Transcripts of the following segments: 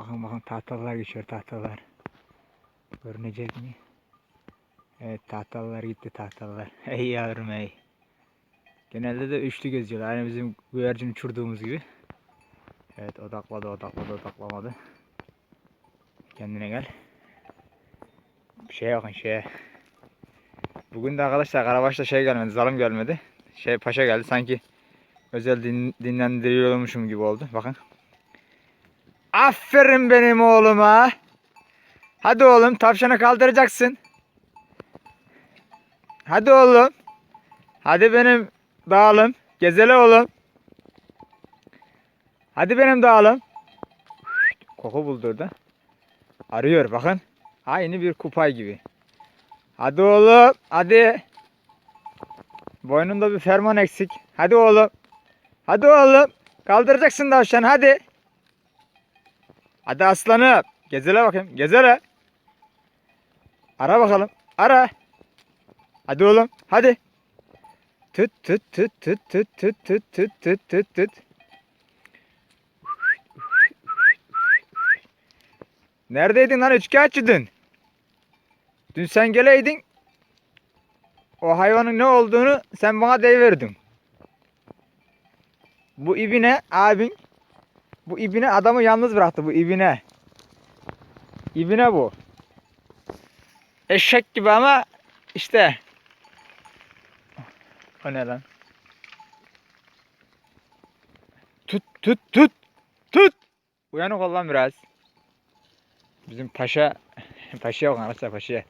Bakın bakın tahtalar geçiyor tahtalar. Görünecek mi? Evet tahtalar gitti tahtalar. Ey yavrum ey. Genelde de üçlü geziyorlar. Aynı bizim güvercin uçurduğumuz gibi. Evet odakladı odakladı odaklamadı. Kendine gel. Bir şeye bakın şeye. Bugün de arkadaşlar Karabaş'ta şey gelmedi, zalim gelmedi. Şey paşa geldi sanki özel din, dinlendiriyormuşum gibi oldu. Bakın. Aferin benim oğluma. Hadi oğlum tavşanı kaldıracaksın. Hadi oğlum. Hadi benim dağılım. Gezele oğlum. Hadi benim dağılım. Koku buldu orada. Arıyor bakın. Aynı bir kupay gibi. Hadi oğlum. Hadi. Boynunda bir ferman eksik. Hadi oğlum. Hadi oğlum. Kaldıracaksın tavşan hadi. Hadi aslanım. Gezele bakayım. Gezele. Ara bakalım. Ara. Hadi oğlum. Hadi. Tüt tüt tüt tüt tüt tüt tüt tüt tüt tüt tüt. Neredeydin lan üçkağıtçı dün? Dün sen geleydin. O hayvanın ne olduğunu sen bana deyiverdin. Bu ibine abin bu ibine adamı yalnız bıraktı bu ibine. İbine bu. Eşek gibi ama işte. O ne lan? Tut tut tut tut. Uyanık ol lan biraz. Bizim paşa paşaya bakın arkadaşlar paşaya.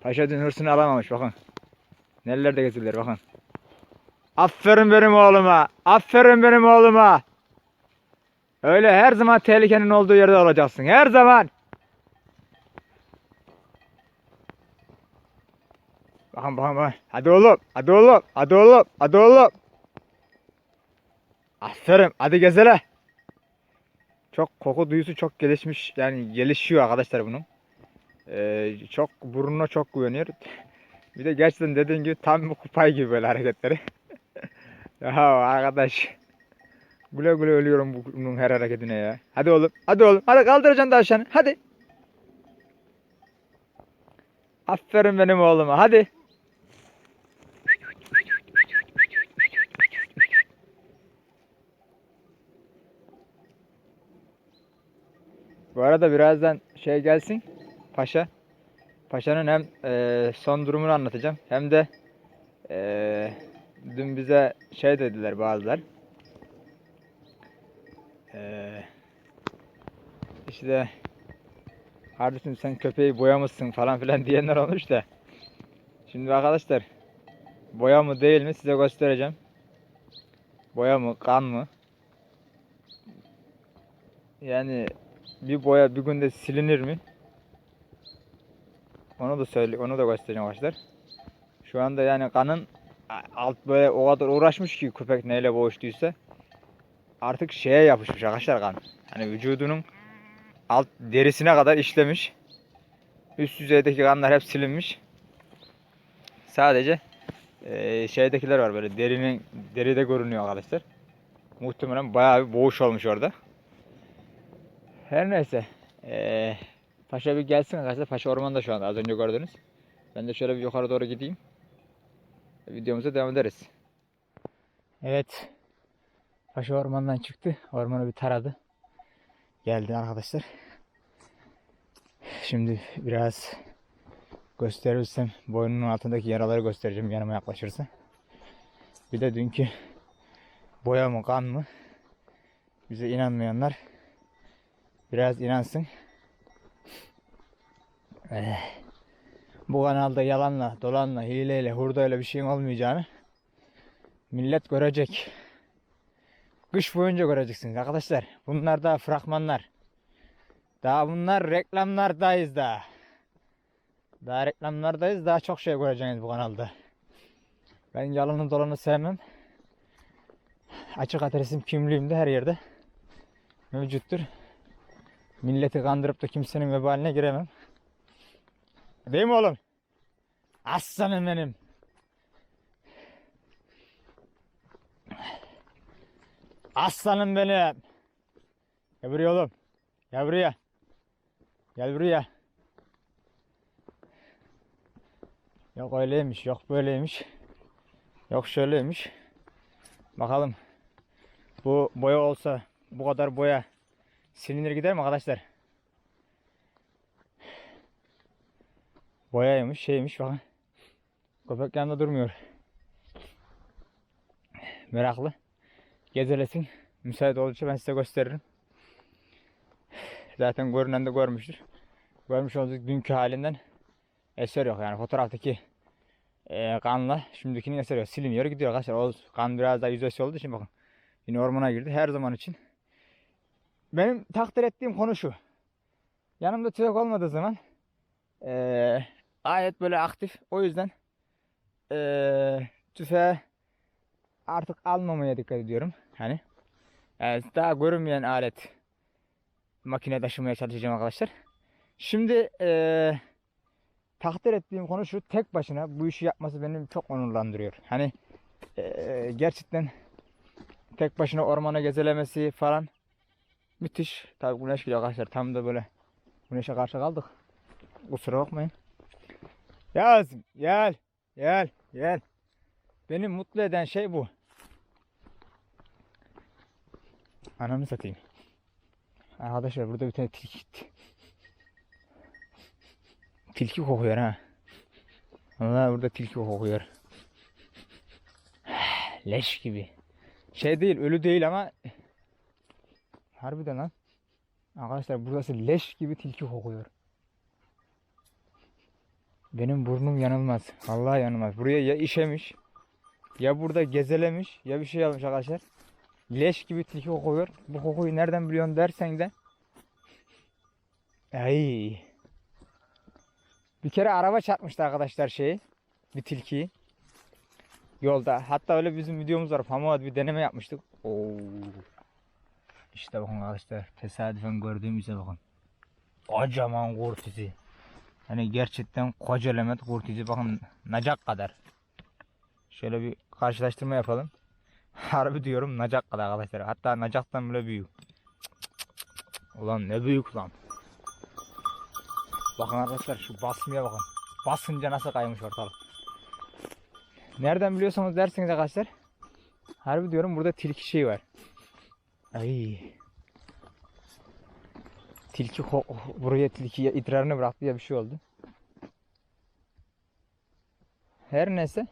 Paşa dün hırsını alamamış bakın. Nerelerde gezdiler bakın. Aferin benim oğluma. Aferin benim oğluma. Öyle her zaman tehlikenin olduğu yerde olacaksın. Her zaman. Bakın bakın bakın. Hadi oğlum. Hadi oğlum. Hadi oğlum. Hadi oğlum. Aferin. Hadi gezele. Çok koku duyusu çok gelişmiş. Yani gelişiyor arkadaşlar bunun. Ee, çok burnuna çok güveniyor. Bir de gerçekten dediğin gibi tam bir kupay gibi böyle hareketleri. ya arkadaş. Güle güle ölüyorum bu- bunun her hareketine ya. Hadi oğlum. Hadi oğlum. Hadi kaldıracaksın tavşanı. Hadi. Aferin benim oğluma. Hadi. Bu arada birazdan şey gelsin. Paşa. Paşa'nın hem eee, son durumunu anlatacağım. Hem de eee, dün bize şey dediler bazılar. İşte kardeşim sen köpeği boyamışsın falan filan diyenler olmuş da. Şimdi arkadaşlar boya mı değil mi size göstereceğim. Boya mı kan mı? Yani bir boya bir günde silinir mi? Onu da söyle, onu da göstereceğim arkadaşlar. Şu anda yani kanın alt böyle o kadar uğraşmış ki köpek neyle boğuştuysa artık şeye yapışmış arkadaşlar kan. Hani vücudunun alt derisine kadar işlemiş. Üst yüzeydeki kanlar hep silinmiş. Sadece eee, şeydekiler var böyle derinin deride görünüyor arkadaşlar. Muhtemelen bayağı bir boğuş olmuş orada. Her neyse. Eee Paşa bir gelsin arkadaşlar. Paşa ormanda şu anda az önce gördünüz. Ben de şöyle bir yukarı doğru gideyim. Videomuza devam ederiz. Evet. Paşa ormandan çıktı. Ormanı bir taradı. Geldi arkadaşlar. Şimdi biraz gösterirsem boynunun altındaki yaraları göstereceğim yanıma yaklaşırsa. Bir de dünkü boya mı kan mı bize inanmayanlar biraz inansın. Eh, bu kanalda yalanla, dolanla, hileyle, hurdayla bir şeyin olmayacağını millet görecek. Kış boyunca göreceksiniz arkadaşlar. Bunlar daha fragmanlar. Daha bunlar reklamlardayız daha. Daha reklamlardayız. Daha çok şey göreceksiniz bu kanalda. Ben yalanı dolanı sevmem. Açık adresim kimliğimde her yerde mevcuttur. Milleti kandırıp da kimsenin vebaline giremem. Değil mi oğlum? Aslanım benim. Aslanım benim. Gel buraya oğlum. Gel buraya. Gel buraya. Yok öyleymiş, yok böyleymiş. Yok şöyleymiş. Bakalım. Bu boya olsa bu kadar boya silinir gider mi arkadaşlar? Boyaymış, şeymiş bakın. Köpek yanında durmuyor. Meraklı. Gezelesin. Müsait oldukça ben size gösteririm. Zaten görünen de görmüştür. Görmüş olduk dünkü halinden eser yok yani fotoğraftaki e, kanla şimdikinin eseri yok. Siliniyor gidiyor arkadaşlar. O kan biraz daha yüzeysi olduğu için bakın. Yine ormana girdi her zaman için. Benim takdir ettiğim konu şu. Yanımda tüfek olmadığı zaman e, gayet böyle aktif. O yüzden e, tüfeği artık almamaya dikkat ediyorum. Hani yani daha görünmeyen alet makine taşımaya çalışacağım arkadaşlar. Şimdi eee takdir ettiğim konu şu tek başına bu işi yapması benim çok onurlandırıyor. Hani eee, gerçekten tek başına ormana gezelemesi falan müthiş. Tabi güneş geliyor arkadaşlar tam da böyle güneşe karşı kaldık. Kusura bakmayın. Yaz gel gel gel. Beni mutlu eden şey bu. Ananı satayım. Arkadaşlar burada bir tane tilki gitti. Tilki kokuyor ha. Vallahi burada tilki kokuyor. Leş gibi. Şey değil, ölü değil ama harbiden lan. Arkadaşlar burası leş gibi tilki kokuyor. Benim burnum yanılmaz. Vallahi yanılmaz. Buraya ya işemiş, ya burada gezelemiş, ya bir şey yapmış arkadaşlar. Leş gibi tilki kokuyor. Bu kokuyu nereden biliyorsun dersen de Ay. Bir kere araba çarpmıştı arkadaşlar şeyi. Bir tilkiyi. Yolda. Hatta öyle bizim videomuz var. Pamuğa bir deneme yapmıştık. Oo. İşte bakın arkadaşlar. Tesadüfen gördüğümüze bakın. Kocaman kurt izi. Hani gerçekten koca lemet kurt izi. Bakın nacak kadar. Şöyle bir karşılaştırma yapalım. Harbi diyorum nacak kadar arkadaşlar. Hatta nacaktan bile büyük. Ulan ne büyük lan. Bakın arkadaşlar şu basmaya bakın. Basınca nasıl kaymış ortalık. Nereden biliyorsanız dersiniz arkadaşlar. Harbi diyorum burada tilki şey var. Ay. Tilki buraya tilkiye idrarını bıraktı ya bir şey oldu. Her neyse.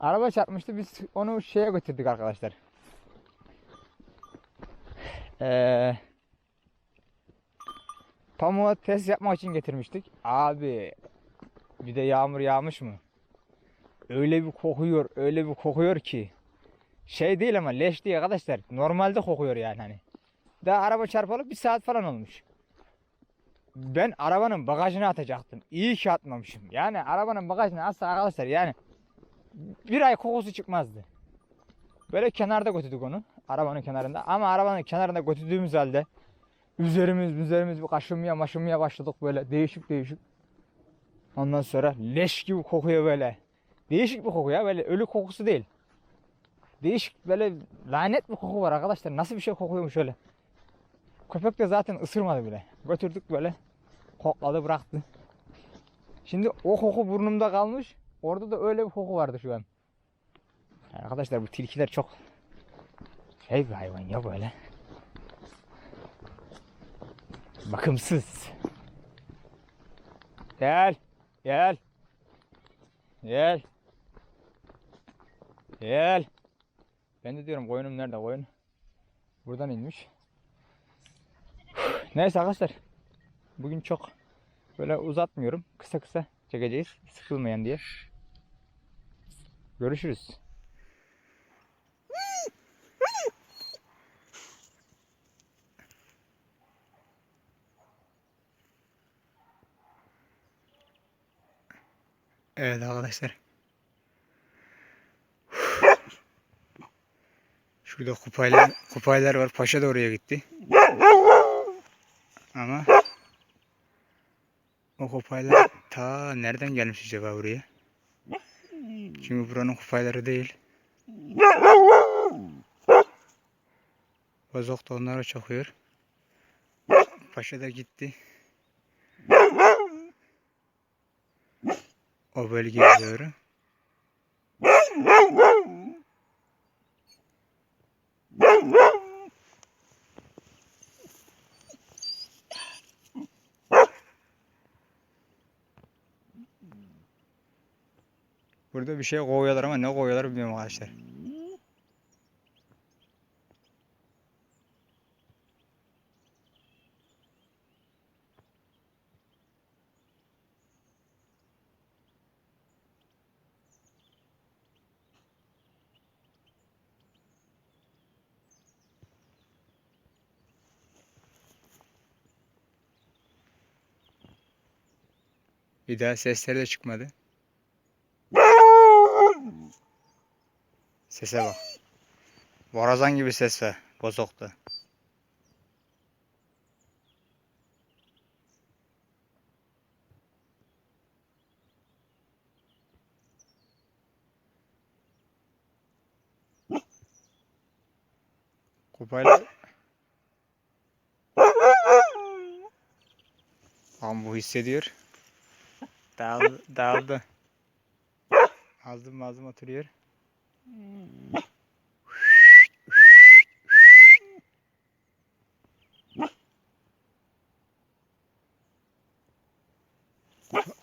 Araba çarpmıştı biz onu şeye götürdük arkadaşlar. Eee Pamuğa test yapmak için getirmiştik. Abi bir de yağmur yağmış mı? Öyle bir kokuyor, öyle bir kokuyor ki. Şey değil ama leş değil arkadaşlar. Normalde kokuyor yani hani. Daha araba çarpalı bir saat falan olmuş. Ben arabanın bagajına atacaktım. İyi ki atmamışım. Yani arabanın bagajına atsa arkadaşlar yani bir ay kokusu çıkmazdı. Böyle kenarda götürdük onu. Arabanın kenarında. Ama arabanın kenarında götürdüğümüz halde üzerimiz üzerimiz bir kaşınmaya maşınmaya başladık böyle değişik değişik. Ondan sonra leş gibi kokuyor böyle. Değişik bir koku ya böyle ölü kokusu değil. Değişik böyle lanet bir koku var arkadaşlar. Nasıl bir şey kokuyormuş öyle. Köpek de zaten ısırmadı bile. Götürdük böyle. Kokladı bıraktı. Şimdi o koku burnumda kalmış. Orada da öyle bir koku vardı şu an. Arkadaşlar bu tilkiler çok şey bir hayvan ya böyle. Bakımsız. Gel. Gel. Gel. Gel. Ben de diyorum koyunum nerede koyun? Buradan inmiş. Neyse arkadaşlar. Bugün çok böyle uzatmıyorum. Kısa kısa çekeceğiz. Sıkılmayan diye. Görüşürüz. Evet arkadaşlar. Şurada kupaylar, kupaylar var. Paşa da oraya gitti. Ama o kupaylar ta nereden gelmiş acaba buraya? Çünkü buranın kupayları değil. Bozok da onlara çakıyor. Paşa da gitti. O bölgeye doğru. Burada bir şey kovuyorlar ama ne kovuyorlar bilmiyorum arkadaşlar. Bir daha sesleri de çıkmadı. Sese bak. Borazan gibi ses var. Bozoktu. Kupayla Ama bu hissediyor. Dağıldı. dağıldı. Azdım azdım oturuyor.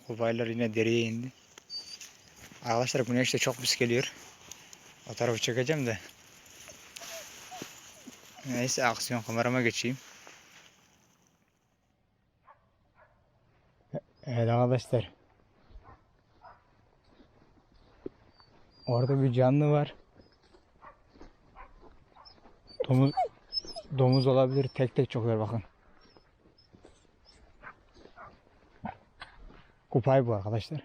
Kubaylar yine dereye indi. Arkadaşlar güneş de çok pis geliyor. O tarafı çekeceğim de. Neyse aksiyon kamerama geçeyim. Evet arkadaşlar. Orada bir canlı var. Domuz domuz olabilir. Tek tek çokuyor bakın. Kupay bu arkadaşlar.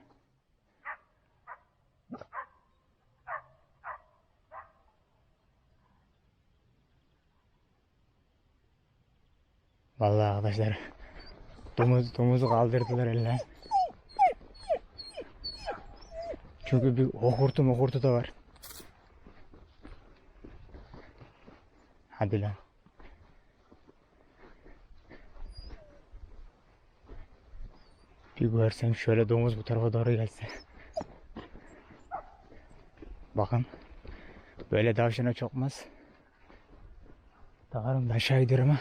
Vallahi arkadaşlar domuz domuzu kaldırdılar eline. Çünkü bir okurtu mokurtu da var. Hadi lan. Bir görsem şöyle domuz bu tarafa doğru gelse. Bakın. Böyle tavşana çokmaz. Dağarım da aşağı gidiyor ama.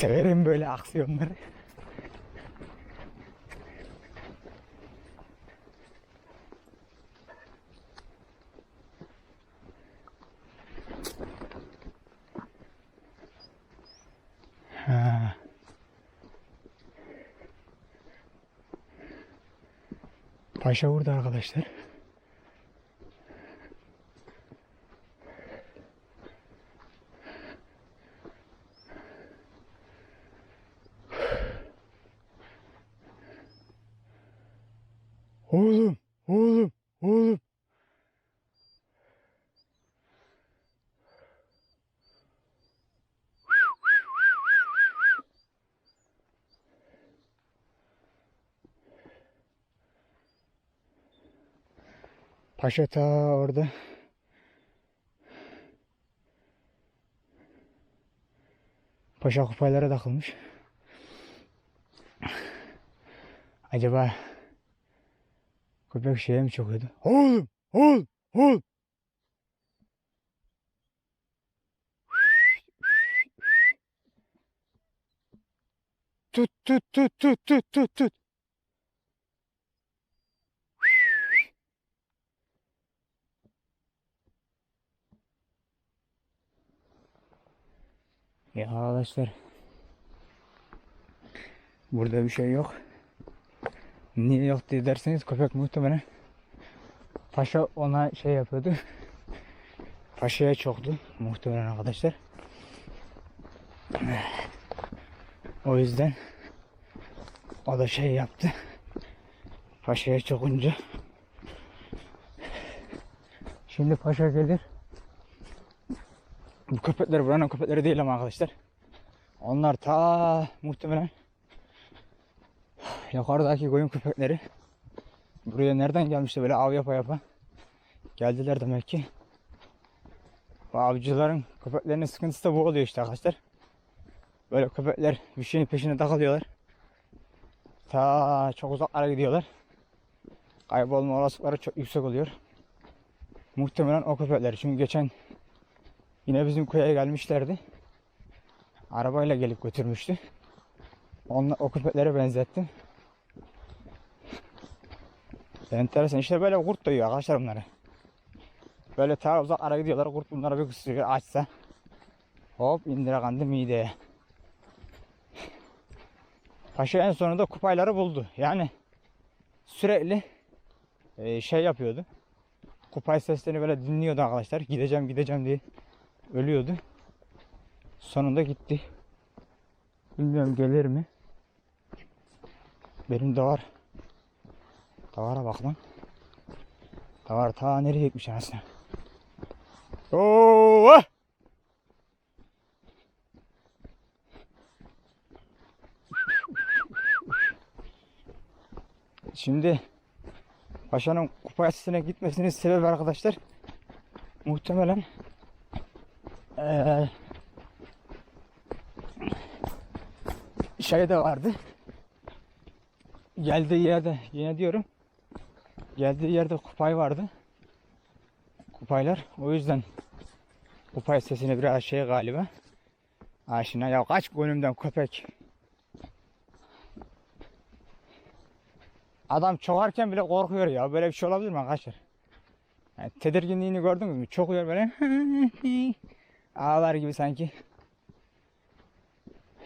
Severim böyle aksiyonları. Ha. Paşa vurdu arkadaşlar. Oğlum, oğlum, oğlum. Paşa ta orada. Paşa kupaylara takılmış. Acaba köpek şeye mi çokuyordu? Oğlum, oğlum, oğlum. Tut, tut, tut, tut, tut, tut, tut. Ya arkadaşlar. Burada bir şey yok. Niye yok diye derseniz köpek muhtemelen Paşa ona şey yapıyordu. Paşa'ya çoktu muhtemelen arkadaşlar. O yüzden o da şey yaptı. Paşa'ya çokunca Şimdi paşa gelir. Bu köpekler buranın köpekleri değil ama arkadaşlar. Onlar ta muhtemelen yukarıdaki koyun köpekleri. Buraya nereden gelmişti böyle av yapa yapa. Geldiler demek ki. Bu avcıların köpeklerinin sıkıntısı da bu oluyor işte arkadaşlar. Böyle köpekler bir şeyin peşine takılıyorlar. Ta çok uzaklara gidiyorlar. Kaybolma olasılıkları çok yüksek oluyor. Muhtemelen o köpekler. Çünkü geçen yine bizim köye gelmişlerdi. Arabayla gelip götürmüştü. Onunla o köpeklere benzettim. Enteresan. İşte böyle kurt da yiyor arkadaşlar bunları. Böyle ta uzaklara gidiyorlar. Kurt bunlara bir kısıyor açsa. Hop indirakandı mideye. Paşa en sonunda kupayları buldu. Yani sürekli e, şey yapıyordu. Kupay seslerini böyle dinliyordu arkadaşlar. Gideceğim gideceğim diye ölüyordu. Sonunda gitti. Bilmiyorum gelir mi? Benim de var. Davara bak lan. Davar ta nereye gitmiş anasını. Oo! Şimdi Paşa'nın kupasına gitmesinin sebebi arkadaşlar muhtemelen eee şey de vardı. Geldiği yerde yine diyorum geldiği yerde kupay vardı. Kupaylar o yüzden kupay sesine biraz şey galiba aşina ya kaç gönlümden köpek Adam çoğarken bile korkuyor ya. Böyle bir şey olabilir mi arkadaşlar? Yani tedirginliğini gördünüz mü? Çokuyor böyle. Ağlar gibi sanki.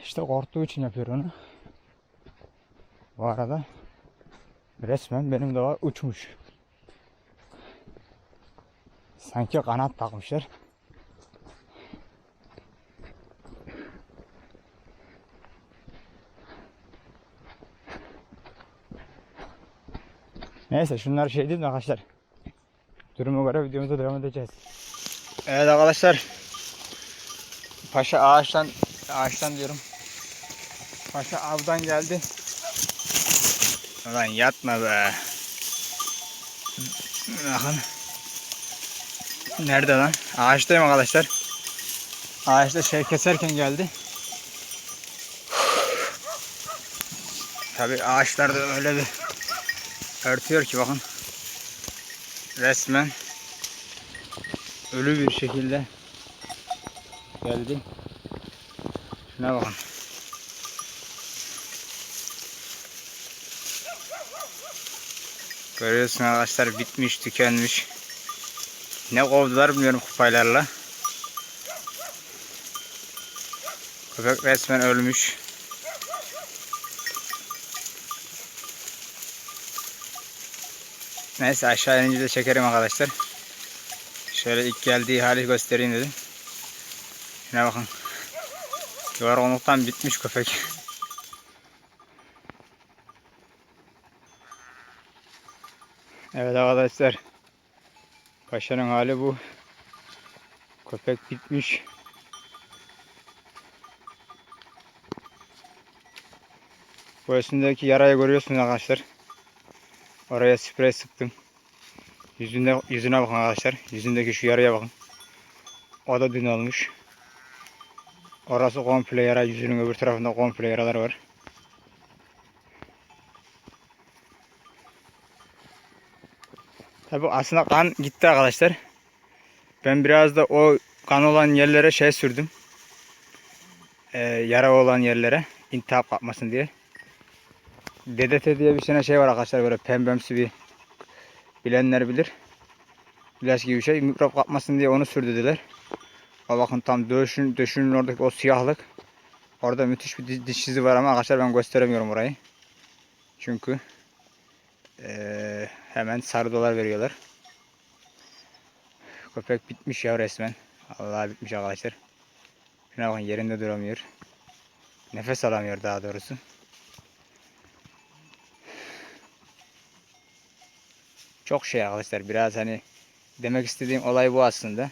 İşte korktuğu için yapıyor onu. Bu arada resmen benim de var uçmuş. Sanki kanat takmışlar. Neyse şunlar şey değil mi arkadaşlar? Duruma göre videomuza devam edeceğiz. Evet arkadaşlar. Paşa ağaçtan ağaçtan diyorum. Paşa avdan geldi. Ulan yatma be. Bakın. Nerede lan? Ağaçtayım arkadaşlar. Ağaçta şey keserken geldi. Tabi ağaçlarda öyle bir örtüyor ki bakın. Resmen ölü bir şekilde geldi. Şuna bakın. Görüyorsun arkadaşlar bitmiş, tükenmiş. Ne kovdular bilmiyorum kupaylarla. Köpek resmen ölmüş. Neyse aşağı inince de çekerim arkadaşlar. Şöyle ilk geldiği hali göstereyim dedim. Şuna bakın. Yorgunluktan bitmiş köpek. Evet arkadaşlar. Paşanın hali bu. Köpek bitmiş. Bu üstündeki yarayı görüyorsunuz arkadaşlar. Oraya sprey sıktım. Yüzünde, yüzüne bakın arkadaşlar. Yüzündeki şu yaraya bakın. O da dün olmuş. Orası komple yara. Yüzünün öbür tarafında komple yaralar var. Tabi aslında kan gitti arkadaşlar. Ben biraz da o kan olan yerlere şey sürdüm. Ee, yara olan yerlere. intihap kapmasın diye. DDT diye bir tane şey var arkadaşlar böyle pembemsi bir bilenler bilir. İlaç gibi bir şey. Mikrop kapmasın diye onu sürdürdüler. O bakın tam döşün, döşünün oradaki o siyahlık. Orada müthiş bir diş izi var ama arkadaşlar ben gösteremiyorum orayı. Çünkü ee, hemen sarı dolar veriyorlar. Köpek bitmiş ya resmen. Allah bitmiş arkadaşlar. Şuna bakın yerinde duramıyor. Nefes alamıyor daha doğrusu. Çok şey arkadaşlar biraz hani demek istediğim olay bu aslında.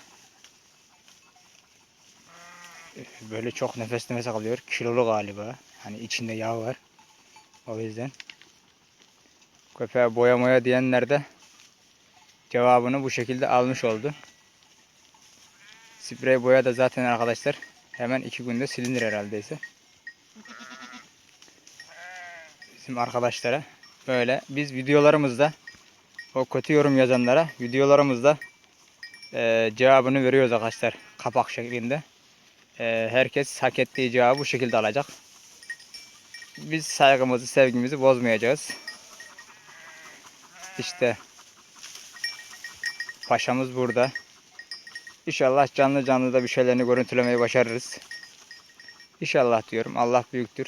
Böyle çok nefes nefes kalıyor. Kilolu galiba. Hani içinde yağ var. O yüzden. Köpeğe boya moya diyenler de cevabını bu şekilde almış oldu. Sprey boya da zaten arkadaşlar hemen iki günde silinir herhalde ise. Bizim arkadaşlara böyle biz videolarımızda o kötü yorum yazanlara videolarımızda eee, cevabını veriyoruz arkadaşlar kapak şeklinde. Eee, herkes hak ettiği cevabı bu şekilde alacak. Biz saygımızı, sevgimizi bozmayacağız. İşte paşamız burada. İnşallah canlı canlı da bir şeylerini görüntülemeyi başarırız. İnşallah diyorum. Allah büyüktür.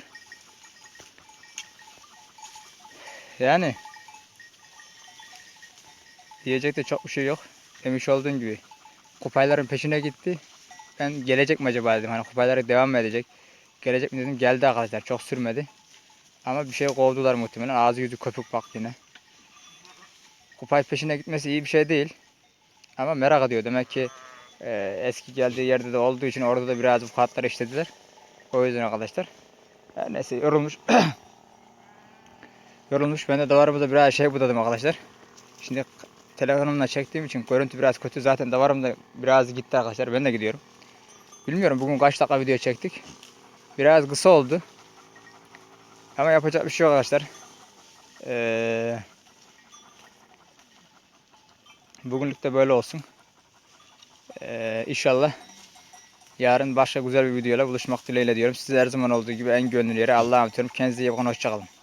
Yani diyecek de çok bir şey yok. Demiş olduğun gibi. Kupayların peşine gitti. Ben gelecek mi acaba dedim. Hani kupaylara devam mı edecek? Gelecek mi dedim. Geldi arkadaşlar. Çok sürmedi. Ama bir şey kovdular muhtemelen. Ağzı yüzü köpük bak yine. Kupay peşine gitmesi iyi bir şey değil. Ama merak ediyor. Demek ki e, eski geldiği yerde de olduğu için orada da biraz bu kartları işlediler. O yüzden arkadaşlar. Her neyse yorulmuş. yorulmuş. Ben de davarımıza biraz şey budadım arkadaşlar. Şimdi telefonumla çektiğim için görüntü biraz kötü. Zaten davarım da biraz gitti arkadaşlar. Ben de gidiyorum. Bilmiyorum bugün kaç dakika video çektik. Biraz kısa oldu. Ama yapacak bir şey yok arkadaşlar. Ee, bugünlük de böyle olsun. Ee, inşallah yarın başka güzel bir videoyla buluşmak dileğiyle diyorum. Size her zaman olduğu gibi en gönüllü yere Allah'a emanet. Kendinize iyi bakın. Hoşçakalın.